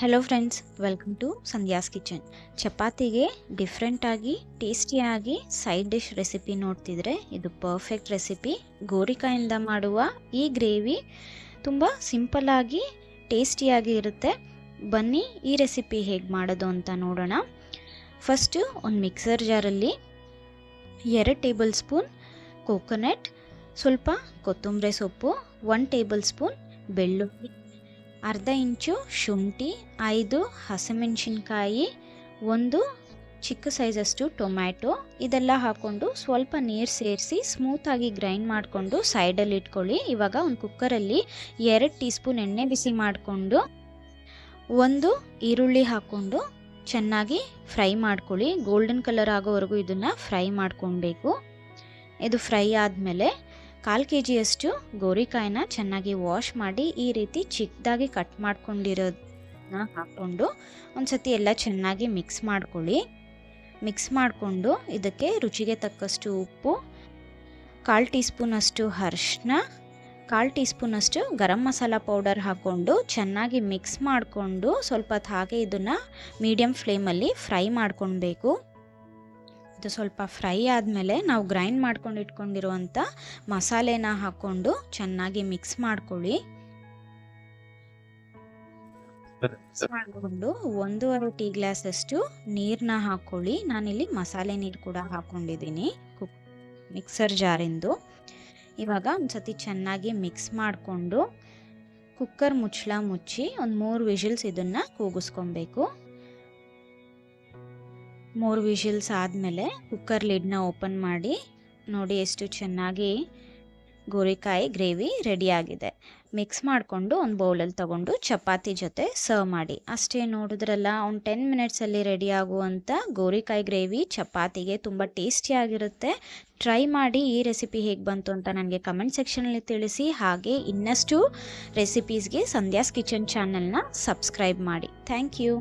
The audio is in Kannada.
Hello friends welcome to Sandhya's kitchen ಚಪಾತಿಗೆ ಡಿಫ್ರೆಂಟಾಗಿ ಟೇಸ್ಟಿಯಾಗಿ ಸೈಡ್ ಡಿಶ್ ರೆಸಿಪಿ ನೋಡ್ತಿದ್ರೆ ಇದು ಪರ್ಫೆಕ್ಟ್ ರೆಸಿಪಿ ಗೋರಿಕಾಯಿಂದ ಮಾಡುವ ಈ ಗ್ರೇವಿ ತುಂಬ ಸಿಂಪಲ್ಲಾಗಿ ಟೇಸ್ಟಿಯಾಗಿ ಇರುತ್ತೆ. ಬನ್ನಿ ಈ ರೆಸಿಪಿ ಹೇಗೆ ಮಾಡೋದು ಅಂತ ನೋಡೋಣ. ಫಸ್ಟು ಒಂದು ಮಿಕ್ಸರ್ ಜಾರಲ್ಲಿ ಎರಡು ಟೇಬಲ್ ಸ್ಪೂನ್ ಕೋಕೋನಟ್ ಸ್ವಲ್ಪ ಕೊತ್ತಂಬರಿ ಸೊಪ್ಪು ಒನ್ ಟೇಬಲ್ ಸ್ಪೂನ್ ಬೆಳ್ಳುಳ್ಳಿ. ಅರ್ಧ ಇಂಚು ಶುಂಠಿ, ಐದು ಹಸಿಮೆಣಸಿನ್ಕಾಯಿ, ಒಂದು ಚಿಕ್ಕ ಸೈಜಷ್ಟು ಟೊಮ್ಯಾಟೊ. ಇದೆಲ್ಲ ಹಾಕ್ಕೊಂಡು ಸ್ವಲ್ಪ ನೀರು ಸೇರಿಸಿ ಸ್ಮೂತಾಗಿ ಗ್ರೈಂಡ್ ಮಾಡಿಕೊಂಡು ಸೈಡಲ್ಲಿ ಇಟ್ಕೊಳ್ಳಿ. ಇವಾಗ ಒಂದು ಕುಕ್ಕರಲ್ಲಿ ಎರಡು ಟೀ ಸ್ಪೂನ್ ಎಣ್ಣೆ ಬಿಸಿ ಮಾಡಿಕೊಂಡು ಒಂದು ಈರುಳ್ಳಿ ಹಾಕ್ಕೊಂಡು ಚೆನ್ನಾಗಿ ಫ್ರೈ ಮಾಡ್ಕೊಳ್ಳಿ. ಗೋಲ್ಡನ್ ಕಲರ್ ಆಗೋವರೆಗೂ ಇದನ್ನು ಫ್ರೈ ಮಾಡ್ಕೊಬೇಕು. ಇದು ಫ್ರೈ ಆದಮೇಲೆ ಕಾಲು ಕೆ ಜಿಯಷ್ಟು ಗೋರಿಕಾಯಿನ ಚೆನ್ನಾಗಿ ವಾಶ್ ಮಾಡಿ ಈ ರೀತಿ ಚಿಕ್ಕದಾಗಿ ಕಟ್ ಮಾಡ್ಕೊಂಡಿರೋದನ್ನ ಹಾಕ್ಕೊಂಡು ಒಂದು ಸತಿ ಎಲ್ಲ ಚೆನ್ನಾಗಿ ಮಿಕ್ಸ್ ಮಾಡ್ಕೊಳ್ಳಿ. ಮಿಕ್ಸ್ ಮಾಡಿಕೊಂಡು ಇದಕ್ಕೆ ರುಚಿಗೆ ತಕ್ಕಷ್ಟು ಉಪ್ಪು, ಕಾಲು ಟೀ ಸ್ಪೂನಷ್ಟು ಅರಿಶಿನ ಕಾಲು ಟೀ ಸ್ಪೂನಷ್ಟು ಗರಂ ಮಸಾಲ ಪೌಡರ್ ಹಾಕ್ಕೊಂಡು ಚೆನ್ನಾಗಿ ಮಿಕ್ಸ್ ಮಾಡಿಕೊಂಡು ಸ್ವಲ್ಪ ಹೊತ್ತು ಹಾಗೆ ಇದನ್ನು ಮೀಡಿಯಮ್ ಫ್ಲೇಮಲ್ಲಿ ಫ್ರೈ ಮಾಡ್ಕೊಳ್ಬೇಕು. ಇದು ಸ್ವಲ್ಪ ಫ್ರೈ ಆದಮೇಲೆ ನಾವು ಗ್ರೈಂಡ್ ಮಾಡ್ಕೊಂಡು ಇಟ್ಕೊಂಡಿರುವಂಥ ಮಸಾಲೆನ ಹಾಕ್ಕೊಂಡು ಚೆನ್ನಾಗಿ ಮಿಕ್ಸ್ ಮಾಡ್ಕೊಳ್ಳಿ. ಮಾಡಿಕೊಂಡು ಒಂದೂವರೆ ಟೀ ಗ್ಲಾಸಷ್ಟು ನೀರನ್ನ ಹಾಕ್ಕೊಳ್ಳಿ. ನಾನಿಲ್ಲಿ ಮಸಾಲೆ ನೀರು ಕೂಡ ಹಾಕ್ಕೊಂಡಿದ್ದೀನಿ ಕುಕ್ ಮಿಕ್ಸರ್ ಜಾರಿಂದು. ಇವಾಗ ಒಂದು ಸತಿ ಚೆನ್ನಾಗಿ ಮಿಕ್ಸ್ ಮಾಡಿಕೊಂಡು ಕುಕ್ಕರ್ ಮುಚ್ಚಳ ಮುಚ್ಚಿ ಒಂದು ಮೂರು ವಿಷಲ್ಸ್ ಇದನ್ನು ಕೂಗಿಸ್ಕೊಬೇಕು. ಮೂರು ವಿಷಲ್ಸ್ ಆದಮೇಲೆ ಕುಕ್ಕರ್ ಲಿಡ್ನ ಓಪನ್ ಮಾಡಿ ನೋಡಿ ಎಷ್ಟು ಚೆನ್ನಾಗಿ ಗೋರಿಕಾಯಿ ಗ್ರೇವಿ ರೆಡಿಯಾಗಿದೆ ಮಿಕ್ಸ್ ಮಾಡಿಕೊಂಡು ಒಂದು ಬೌಲಲ್ಲಿ ತೊಗೊಂಡು ಚಪಾತಿ ಜೊತೆ ಸರ್ವ್ ಮಾಡಿ. ಅಷ್ಟೇ ನೋಡಿದ್ರಲ್ಲ ಒಂದು ಟೆನ್ ಮಿನಿಟ್ಸಲ್ಲಿ ರೆಡಿ ಆಗುವಂಥ ಗೋರಿಕಾಯಿ ಗ್ರೇವಿ ಚಪಾತಿಗೆ ತುಂಬ ಟೇಸ್ಟಿಯಾಗಿರುತ್ತೆ ಟ್ರೈ ಮಾಡಿ ಈ ರೆಸಿಪಿ ಹೇಗೆ ಬಂತು ಅಂತ ನನಗೆ ಕಮೆಂಟ್ ಸೆಕ್ಷನಲ್ಲಿ ತಿಳಿಸಿ. ಹಾಗೆ ಇನ್ನಷ್ಟು ರೆಸಿಪೀಸ್ಗೆ ಸಂಧ್ಯಾಸ್ ಕಿಚನ್ ಚಾನಲ್ನ ಸಬ್ಸ್ಕ್ರೈಬ್ ಮಾಡಿ. Thank you